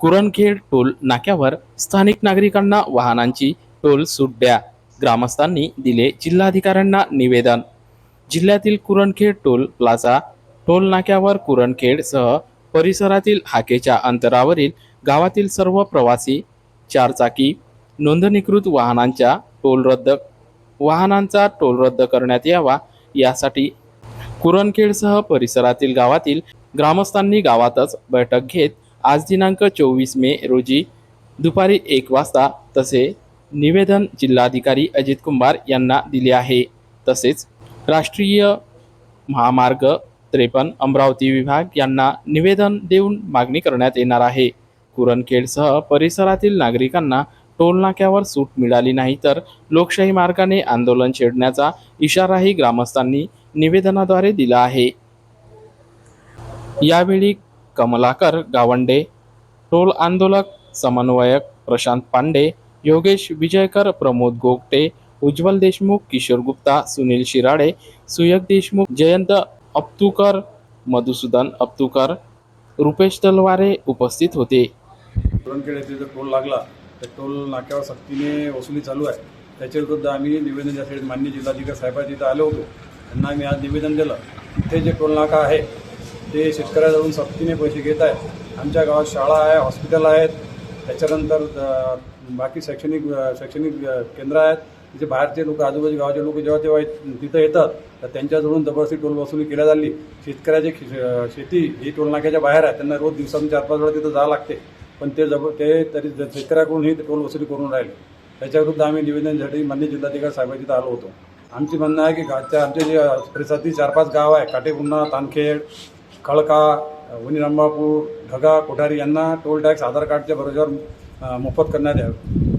Kurankhed toll नाक्यावर स्थानिक नागरिकांना वाहनांची टोल सूट द्या. ग्रामस्थांनी दिले जिल्हाधिकाऱ्यांना निवेदन. जिल्ह्यातील कुरणखेड टोल प्लाझा टोल नाक्यावर कुरणखेड सह परिसरातील हाकेच्या अंतरावरील गावातील सर्व प्रवासी चारचाकी नोंदणीकृत वाहनांच्या टोल रद्द वाहनांचा टोल रद्द करण्यात यावा यासाठी कुरणखेडसह परिसरातील गावातील ग्रामस्थांनी गावातच बैठक घेत आज दिनांक चोवीस मे रोजी दुपारी एक वाजता तसे निवेदन जिल्हाधिकारी अजित कुंभार यांना दिले आहे. तसेच राष्ट्रीय महामार्ग त्रेपन्न अमरावती विभाग यांना निवेदन देऊन मागणी करण्यात येणार आहे. कुरणखेडसह परिसरातील नागरिकांना टोलनाक्यावर सूट मिळाली नाही तर लोकशाही मार्गाने आंदोलन छेडण्याचा इशाराही ग्रामस्थांनी निवेदनाद्वारे दिला आहे. यावेळी कमलाकर गावंडे टोल आंदोलक समन्वयक प्रशांत पांडे योगेश विजयकर प्रमोद गोगटे उज्ज्वल देशमुख किशोर गुप्ता सुनील शिराडे सुयक देशमुख जयंत अप्तुकर मधुसूदन अप्तुकर रुपेश तलवारे उपस्थित होते. येथे जर टोल लागला तर टोल नाक्यावर सक्तीने वसुली चालू आहे. त्याच्याविरुद्ध आम्ही निवेदन त्यासाठी मान्य जिल्हाधिकारी साहेबांच्या तिथं आलो होतो. त्यांना आम्ही आज निवेदन दिलं. इथे जे टोल नाका आहे ते शेतकऱ्याजवळून सक्तीने पैसे घेत आहे आमच्या गावात शाळा आहे हॉस्पिटल आहेत. त्याच्यानंतर बाकी शैक्षणिक शैक्षणिक केंद्र आहेत. जे बाहेरचे लोक आजूबाजू गावाचे लोक जेव्हा तेव्हा तिथं येतात तर त्यांच्याजवळून जबरदस्ती टोल वसुली केल्या झाली शेतकऱ्याची शेती ही टोल नाक्याच्या बाहेर आहे. त्यांना रोज दिवसातून चार पाच वेळा तिथं जावं लागते. पण ते जब ते तरी ज- शेतकऱ्याकडून ही टोल वसुली करून राहिले. त्याच्याविरुद्ध आम्ही निवेदनासाठी मान्य जिल्हाधिकारी साहेबांच्या तिथं आलो होतो. आमची म्हणणं आहे की गावच्या आमचे जे परिसरातील चार पाच गाव आहे काटेपुन्हा तानखेड खळका वनी रंबापूर ढगा कोठारी यांना टोल टॅक्स आधार कार्डच्या बरोबर मोफत करण्यात यावे.